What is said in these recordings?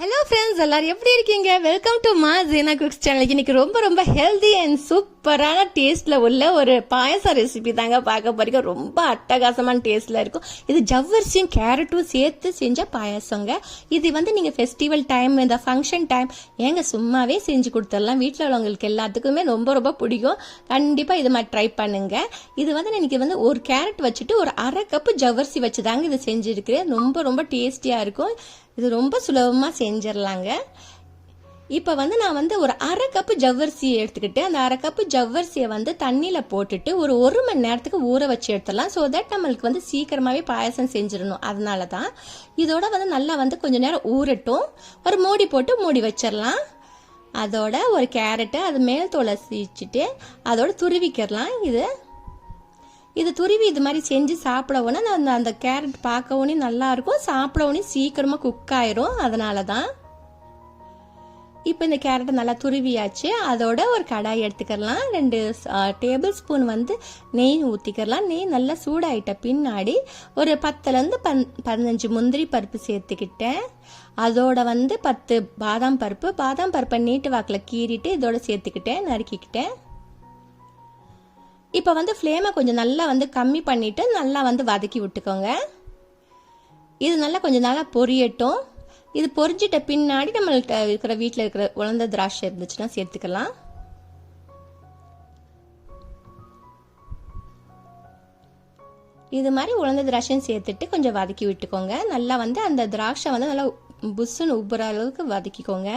Hello friends எல்லாரும் எப்படி இருக்கீங்க? வெல்கம் டு மா ஜீனா குக்ஸ் சேனல் இன்னைக்கு ரொம்ப ரொம்ப ஹெல்தி அண்ட் சூப்பரான டேஸ்ட்ல உள்ள ஒரு பாயசம் ரெசிபி தாங்க பார்க்க போறீங்க. ரொம்ப அட்டகாசமான டேஸ்ட்ல இருக்கும். இது ஜவ்வரிசியும் கேரட்டும் சேர்த்து செஞ்ச பாயசங்க. இது வந்து நீங்க ஃபெஸ்டிவல் டைம் இந்த ஃபங்க்ஷன் டைம் ஏங்க சும்மாவே செஞ்சு கொடுத்துடலாம். வீட்டில் உள்ளவங்களுக்கு எல்லாத்துக்குமே ரொம்ப ரொம்ப பிடிக்கும். கண்டிப்பா இது மாதிரி ட்ரை பண்ணுங்க. இது வந்து எனக்கு வந்து ஒரு கேரட் வச்சுட்டு ஒரு அரை கப்பு ஜவ்வரிசி வச்சு தாங்க இது செஞ்சிருக்கிறேன். ரொம்ப ரொம்ப டேஸ்டியா இருக்கும். இது ரொம்ப சுலபமாக செஞ்சிடலாங்க. இப்போ வந்து நான் வந்து ஒரு அரை கப்பு ஜவ்வரிசியை எடுத்துக்கிட்டு அந்த அரை கப்பு ஜவ்வரிசியை வந்து தண்ணியில் போட்டுட்டு ஒரு ஒரு மணி நேரத்துக்கு ஊற வச்சு எடுத்துடலாம். ஸோ தட் நம்மளுக்கு வந்து சீக்கிரமாகவே பாயசம் செஞ்சிடணும். அதனால தான் இதோட வந்து நல்லா வந்து கொஞ்ச நேரம் ஊறட்டும். ஒரு மூடி போட்டு மூடி வச்சிடலாம். அதோட ஒரு கேரட்டு அது மேல் தோலை சீச்சிட்டு அதோட துருவிக்கிறலாம் இது இது துருவி இது மாதிரி செஞ்சு சாப்பிடவுன்னா அந்த அந்த கேரட் பார்க்கவுனே நல்லாயிருக்கும் சாப்பிடவுனே சீக்கிரமாக குக் ஆயிரும். அதனால தான் இப்போ இந்த கேரட்டை நல்லா துருவியாச்சு. அதோட ஒரு கடாய் எடுத்துக்கலாம். ரெண்டு டேபிள் ஸ்பூன் வந்து நெய் ஊற்றிக்கலாம் நெய் நல்லா சூடாயிட்ட பின்னாடி ஒரு பத்துலேருந்து பன் பதினஞ்சு முந்திரி பருப்பு சேர்த்துக்கிட்டேன். அதோட வந்து பத்து பாதாம் பருப்பு. பாதாம் பருப்பை நீட்டு வாக்கில் கீறிட்டு இதோட சேர்த்துக்கிட்டேன். நறுக்கிக்கிட்டேன். இப்போ வந்து ஃப்ளேமை கொஞ்சம் நல்லா வந்து கம்மி பண்ணிவிட்டு நல்லா வந்து வதக்கி விட்டுக்கோங்க. இது நல்லா கொஞ்சம் நல்லா பொரியட்டும். இது பொரிஞ்சிட்ட பின்னாடி நம்மள்கிட்ட இருக்கிற வீட்டில் இருக்கிற உலர்ந்த திராட்சை இருந்துச்சுன்னா சேர்த்துக்கலாம். இது மாதிரி உலர்ந்த திராட்சையும் சேர்த்துட்டு கொஞ்சம் வதக்கி விட்டுக்கோங்க. நல்லா வந்து அந்த திராட்சை வந்து நல்லா புஷ்ஷுன்னு உப்புற அளவுக்கு வதக்கிக்கோங்க.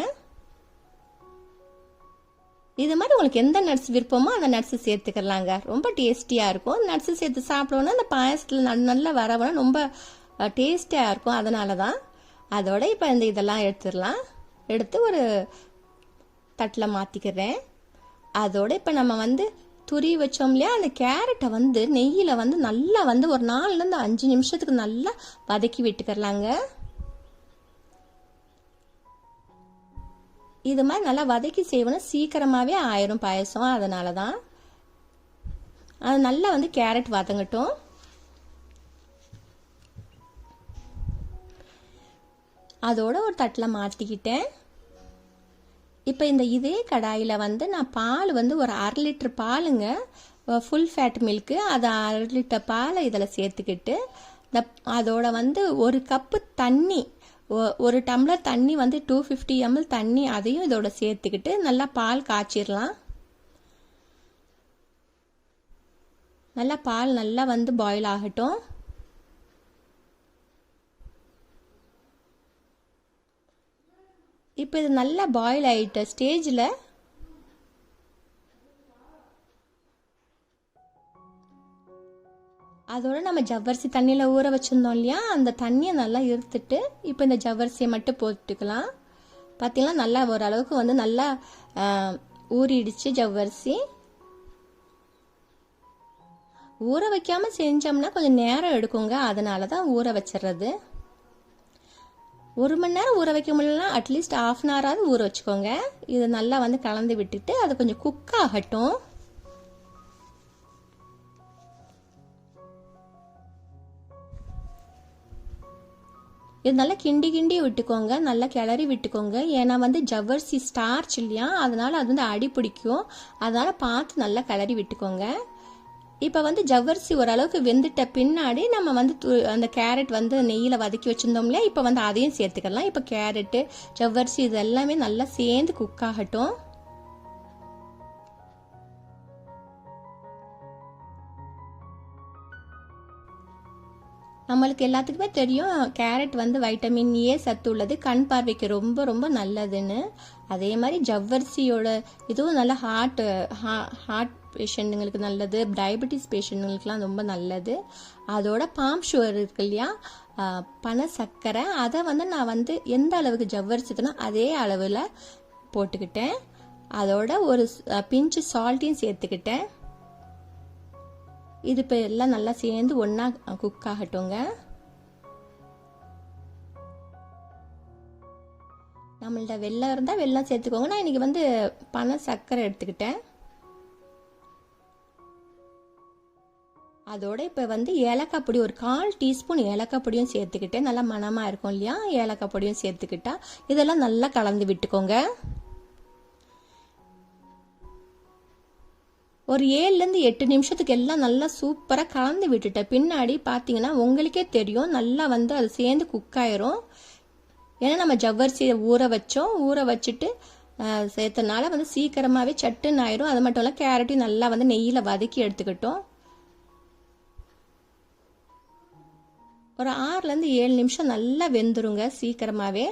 இது மாதிரி உங்களுக்கு எந்த நட்ஸ் விருப்பமோ அந்த நட்ஸ் சேர்த்துக்கலாங்க. ரொம்ப டேஸ்டியாக இருக்கும். நட்ஸ் சேர்த்து சாப்பிடணும்னா அந்த பாயசத்தில் நல்ல வரவனா ரொம்ப டேஸ்டியாக இருக்கும். அதனால தான் அதோட இப்போ இந்த இதெல்லாம் எடுத்துடலாம். எடுத்து ஒரு தட்டில் மாற்றிக்கிறேன் அதோட இப்போ நம்ம வந்து துரி வச்சோம் இல்லையா? அந்த கேரட்டை வந்து நெய்யில் வந்து நல்லா வந்து ஒரு நாலுலேருந்து அஞ்சு நிமிஷத்துக்கு நல்லா வதக்கி விட்டுக்கிறலாங்க. இது மாதிரி நல்லா வதக்கி செய்வோம்னா சீக்கிரமாகவே ஆயிரும் பாயசம். அதனால தான் அது நல்லா வந்து கேரட் வதங்கட்டும். அதோட ஒரு தட்டில் மாற்றிக்கிட்டேன் இப்போ இந்த இதே கடாயில் வந்து நான் பால் வந்து ஒரு அரை லிட்டர் பாலுங்க ஃபுல் ஃபேட் மில்க்கு அதை அரை லிட்டர் பாலை இதில் சேர்த்துக்கிட்டு இந்த அதோட வந்து ஒரு கப்பு தண்ணி ஒரு டம்ளர் தண்ணி வந்து டூ ஃபிஃப்டி எம்எல் தண்ணி அதையும் இதோட சேர்த்துக்கிட்டு நல்லா பால் காய்ச்சிடலாம் நல்லா பால் நல்லா வந்து பாயில் ஆகட்டும். இப்போ இது நல்லா பாயில் ஆகிட்ட ஸ்டேஜில் அதோட நம்ம ஜவ்வரிசி தண்ணியில் ஊற வச்சுருந்தோம் இல்லையா? அந்த தண்ணியை நல்லா இருத்துட்டு இப்போ இந்த ஜவ்வரிசியை மட்டும் போட்டுக்கலாம். பார்த்தீங்கன்னா நல்லா ஓரளவுக்கு வந்து நல்லா ஊறிடுச்சு ஜவ்வரிசி. ஊற வைக்காமல் செஞ்சோம்னா கொஞ்சம் நேரம் எடுக்குங்க. அதனால தான் ஊற வச்சிடுறது ஒரு மணி நேரம் ஊற வைக்க முடியலனா அட்லீஸ்ட் ஆஃப் அன் ஹவராவது ஊற வச்சுக்கோங்க. இது நல்லா வந்து கலந்து விட்டுட்டு அது கொஞ்சம் குக் ஆகட்டும். இது நல்லா கிண்டி கிண்டி விட்டுக்கோங்க. நல்லா கிளறி விட்டுக்கோங்க. ஏன்னா வந்து ஜவ்வரிசி ஸ்டார்ச் இல்லையா? அதனால் அது வந்து அடி பிடிக்கும். அதனால் பார்த்து நல்லா கிளறி விட்டுக்கோங்க. இப்போ வந்து ஜவ்வரிசி ஓரளவுக்கு வெந்துட்ட பின்னாடி நம்ம வந்து அந்த கேரட் வந்து நெய்யில் வதக்கி வச்சுருந்தோம் இல்லையா? இப்போ வந்து அதையும் சேர்த்துக்கலாம். இப்போ கேரட்டு ஜவ்வரிசி இது எல்லாமே நல்லா சேர்ந்து குக் ஆகட்டும். நம்மளுக்கு எல்லாத்துக்குமே தெரியும் கேரட் வந்து வைட்டமின் ஏ சத்து உள்ளது. கண் பார்வைக்கு ரொம்ப ரொம்ப நல்லதுன்னு. அதே மாதிரி ஜவ்வரிசியோட இதுவும் நல்ல ஹார்ட் ஹார்ட் பேஷண்ட்டுங்களுக்கு நல்லது. டயபெட்டிஸ் பேஷண்ட்டுங்களுக்குலாம் ரொம்ப நல்லது. அதோட பாம் சுகர் இருக்கு இல்லையா? பன சர்க்கரை. அதை வந்து நான் வந்து எந்த அளவுக்கு ஜவ்வரிச்சதுனோ அதே அளவில் போட்டுக்கிட்டேன். அதோட ஒரு பிஞ்சு சால்ட்டையும் சேர்த்துக்கிட்டேன். இது இப்போ எல்லாம் நல்லா சேர்ந்து ஒன்றா குக் ஆகட்டுங்க. நம்மள்ட்ட வெள்ளம் இருந்தால் வெள்ளம் சேர்த்துக்கோங்க. நான் இன்றைக்கி வந்து பனை சர்க்கரை எடுத்துக்கிட்டேன். அதோட இப்போ வந்து ஏலக்காய் பொடி ஒரு கால் டீஸ்பூன் ஏலக்காய் பொடியும் சேர்த்துக்கிட்டு நல்லா மணமாக இருக்கும் இல்லையா? ஏலக்காய் பொடியும் சேர்த்துக்கிட்டா இதெல்லாம் நல்லா கலந்து விட்டுக்கோங்க. ஒரு ஏழுலேருந்து எட்டு நிமிஷத்துக்கு எல்லாம் நல்லா சூப்பராக கலந்து விட்டுட்டேன் பின்னாடி பார்த்தீங்கன்னா உங்களுக்கே தெரியும் நல்லா வந்து அது சேர்ந்து குக் ஆயிரும். ஏன்னா நம்ம ஜவ்வரிசியை ஊற வச்சோம். ஊற வச்சுட்டு சேர்த்தனால வந்து சீக்கிரமாகவே சட்டுன்னு ஆயிரும். அது மட்டும் இல்லை கேரட்டையும் நல்லா வந்து நெய்யில் வதக்கி எடுத்துக்கிட்டோம். ஒரு ஆறுலேருந்து ஏழு நிமிஷம் நல்லா வெந்துருங்க சீக்கிரமாகவே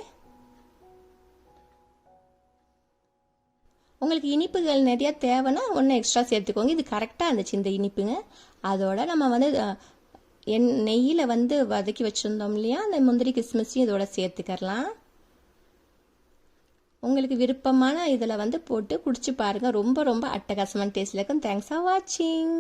உங்களுக்கு இனிப்புகள் நிறையா தேவைன்னா ஒன்று எக்ஸ்ட்ரா சேர்த்துக்கோங்க. இது கரெக்டாக இருந்துச்சு இந்த இனிப்புங்க. அதோட நம்ம வந்து என் எண் நெய்யில் வந்து வதக்கி வச்சுருந்தோம் இல்லையா? அந்த முந்திரி கிஸ்மிஸையும் இதோட சேர்த்துக்கறலாம் உங்களுக்கு விருப்பமான இதில் வந்து போட்டு குடிச்சு பாருங்கள் ரொம்ப ரொம்ப அட்டகாசமான டேஸ்ட்டில் இருக்கும். தேங்க்ஸ் ஃபார் வாட்சிங்